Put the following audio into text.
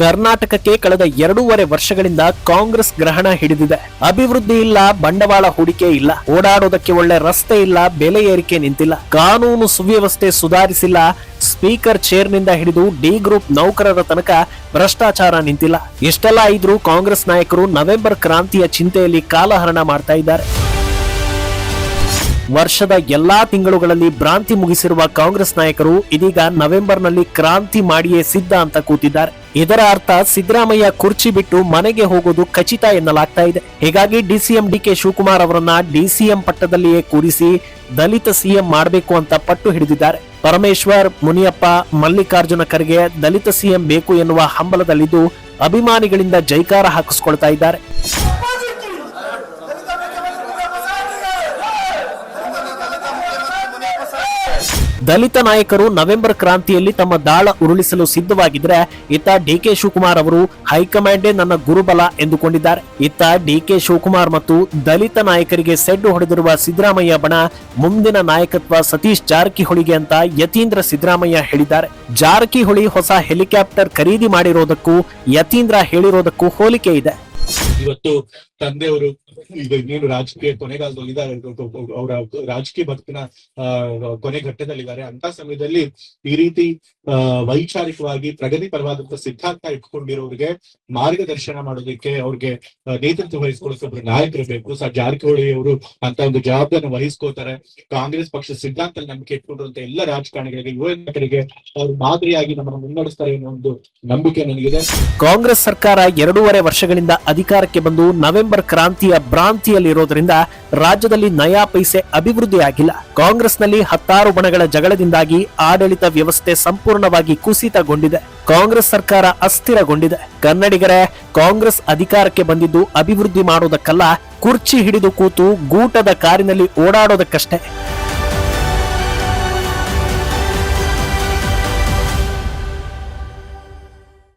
ಕರ್ನಾಟಕಕ್ಕೆ ಕಳೆದ ಎರಡೂವರೆ ವರ್ಷಗಳಿಂದ ಕಾಂಗ್ರೆಸ್ ಗ್ರಹಣ ಹಿಡಿದಿದೆ. ಅಭಿವೃದ್ಧಿ ಇಲ್ಲ, ಬಂಡವಾಳ ಹೂಡಿಕೆ ಇಲ್ಲ. ಓಡಾಡೋದಕ್ಕೆ ಒಳ್ಳೆ ರಸ್ತೆ ಇಲ್ಲ, ಬೆಲೆ ಏರಿಕೆ ನಿಂತಿಲ್ಲ. ಕಾನೂನು ಸುವ್ಯವಸ್ಥೆ ಸುಧಾರಿಸಿಲ್ಲ, ಸ್ಪೀಕರ್ ಚೇರ್ನಿಂದ ಹಿಡಿದು ಡಿ ಗ್ರೂಪ್ ನೌಕರರ ತನಕ ಭ್ರಷ್ಟಾಚಾರ ನಿಂತಿಲ್ಲ. ಎಷ್ಟೆಲ್ಲ ಇದ್ರೂ ಕಾಂಗ್ರೆಸ್ ನಾಯಕರು ನವೆಂಬರ್ ಕ್ರಾಂತಿಯ ಚಿಂತೆಯಲ್ಲಿ ಕಾಲಹರಣ ಮಾಡ್ತಾ ಇದ್ದಾರೆ. ವರ್ಷದ ಎಲ್ಲಾ ತಿಂಗಳುಗಳಲ್ಲಿ ಭ್ರಾಂತಿ ಮುಗಿಸಿರುವ ಕಾಂಗ್ರೆಸ್ ನಾಯಕರು ಇದೀಗ ನವೆಂಬರ್ನಲ್ಲಿ ಕ್ರಾಂತಿ ಮಾಡಿಯೇ ಸಿದ್ಧ ಅಂತ ಕೂತಿದ್ದಾರೆ. ಇದರ ಅರ್ಥ ಸಿದ್ದರಾಮಯ್ಯ ಕುರ್ಚಿ ಬಿಟ್ಟು ಮನೆಗೆ ಹೋಗೋದು ಖಚಿತ ಎನ್ನಲಾಗ್ತಾ ಇದೆ. ಹೀಗಾಗಿ ಡಿಸಿಎಂ ಡಿಕೆ ಶಿವಕುಮಾರ್ ಅವರನ್ನ ಡಿಸಿಎಂ ಪಟ್ಟದಲ್ಲಿಯೇ ಕೂರಿಸಿ ದಲಿತ ಸಿಎಂ ಮಾಡಬೇಕು ಅಂತ ಪಟ್ಟು ಹಿಡಿದಿದ್ದಾರೆ. ಪರಮೇಶ್ವರ್, ಮುನಿಯಪ್ಪ, ಮಲ್ಲಿಕಾರ್ಜುನ ಖರ್ಗೆ ದಲಿತ ಸಿಎಂ ಬೇಕು ಎನ್ನುವ ಹಂಬಲದಲ್ಲಿದ್ದು ಅಭಿಮಾನಿಗಳಿಂದ ಜೈಕಾರ ಹಾಕಿಸ್ಕೊಳ್ತಾ ಇದ್ದಾರೆ. ದಲಿತ ನಾಯಕರು ನವೆಂಬರ್ ಕ್ರಾಂತಿಯಲ್ಲಿ ತಮ್ಮ ದಾಳ ಉರುಳಿಸಲು ಸಿದ್ಧವಾಗಿದ್ರೆ ಇತ್ತ ಡಿಕೆ ಶಿವಕುಮಾರ್ ಅವರು ಹೈಕಮಾಂಡೇ ನನ್ನ ಗುರುಬಲ ಎಂದುಕೊಂಡಿದ್ದಾರೆ. ಇತ್ತ ಡಿಕೆ ಶಿವಕುಮಾರ್ ಮತ್ತು ದಲಿತ ನಾಯಕರಿಗೆ ಸೆಡ್ಡು ಹೊಡೆದಿರುವ ಸಿದ್ದರಾಮಯ್ಯ ಬಣ ಮುಂದಿನ ನಾಯಕತ್ವ ಸತೀಶ್ ಜಾರಕಿಹೊಳಿಗೆ ಅಂತ ಯತೀಂದ್ರ ಸಿದ್ದರಾಮಯ್ಯ ಹೇಳಿದ್ದಾರೆ. ಜಾರಕಿಹೊಳಿ ಹೊಸ ಹೆಲಿಕಾಪ್ಟರ್ ಖರೀದಿ ಮಾಡಿರೋದಕ್ಕೂ ಯತೀಂದ್ರ ಹೇಳಿರೋದಕ್ಕೂ ಹೋಲಿಕೆ ಇದೆ. ಇವತ್ತು ತಂದೆಯವರು ಈಗ ಇನ್ನೇನು ರಾಜಕೀಯ ಕೊನೆಗಾಲದಲ್ಲಿ ಇದ್ದಾರೆ ಅವರ ರಾಜಕೀಯ ಬದುಕಿನ ಕೊನೆ ಘಟ್ಟದಲ್ಲಿದ್ದಾರೆ. ಅಂತ ಸಮಯದಲ್ಲಿ ಈ ರೀತಿ ವೈಚಾರಿಕವಾಗಿ ಪ್ರಗತಿ ಪರವಾದಂತ ಸಿದ್ಧಾಂತ ಇಟ್ಕೊಂಡಿರೋರಿಗೆ ಮಾರ್ಗದರ್ಶನ ಮಾಡೋದಕ್ಕೆ ಅವ್ರಿಗೆ ನೇತೃತ್ವ ವಹಿಸ್ಕೊಳ್ಳೋಕೆ ನಾಯಕರು ಬೇಕು. ಸರ್ ಜಾರಕಿಹೊಳಿ ಅವರು ಅಂತ ಒಂದು ಜವಾಬ್ದಾರಿ ವಹಿಸ್ಕೋತಾರೆ ಕಾಂಗ್ರೆಸ್ ಪಕ್ಷ ಸಿದ್ಧಾಂತ ನಂಬಿಕೆ ಇಟ್ಕೊಂಡಿರುವಂತ ಎಲ್ಲ ರಾಜಕಾರಣಿಗಳಿಗೆ, ಯುವ ನಾಯಕರಿಗೆ ಅವ್ರು ಮಾದರಿಯಾಗಿ ನಮ್ಮನ್ನು ಮುನ್ನಡೆಸ್ತಾರೆ ಅನ್ನೋ ಒಂದು ನಂಬಿಕೆ ನನಗಿದೆ. ಕಾಂಗ್ರೆಸ್ ಸರ್ಕಾರ ಎರಡೂವರೆ ವರ್ಷಗಳಿಂದ ಅಧಿಕಾರಕ್ಕೆ ಬಂದು ನವೆಂಬರ್ ಕ್ರಾಂತಿಯ ಭ್ರಾಂತಿಯಲ್ಲಿರೋದ್ರಿಂದ ರಾಜ್ಯದಲ್ಲಿ ನಯಾ ಪೈಸೆ ಅಭಿವೃದ್ಧಿಯಾಗಿಲ್ಲ. ಕಾಂಗ್ರೆಸ್ನಲ್ಲಿ ಹತ್ತಾರು ಬಣಗಳ ಜಗಳದಿಂದಾಗಿ ಆಡಳಿತ ವ್ಯವಸ್ಥೆ ಸಂಪೂರ್ಣವಾಗಿ ಕುಸಿತಗೊಂಡಿದೆ. ಕಾಂಗ್ರೆಸ್ ಸರ್ಕಾರ ಅಸ್ಥಿರಗೊಂಡಿದೆ. ಕನ್ನಡಿಗರೇ, ಕಾಂಗ್ರೆಸ್ ಅಧಿಕಾರಕ್ಕೆ ಬಂದಿದ್ದು ಅಭಿವೃದ್ಧಿ ಮಾಡೋದಕ್ಕಲ್ಲ, ಕುರ್ಚಿ ಹಿಡಿದು ಕೂತು ಗೂಟದ ಕಾರಿನಲ್ಲಿ ಓಡಾಡೋದಕ್ಕಷ್ಟೇ.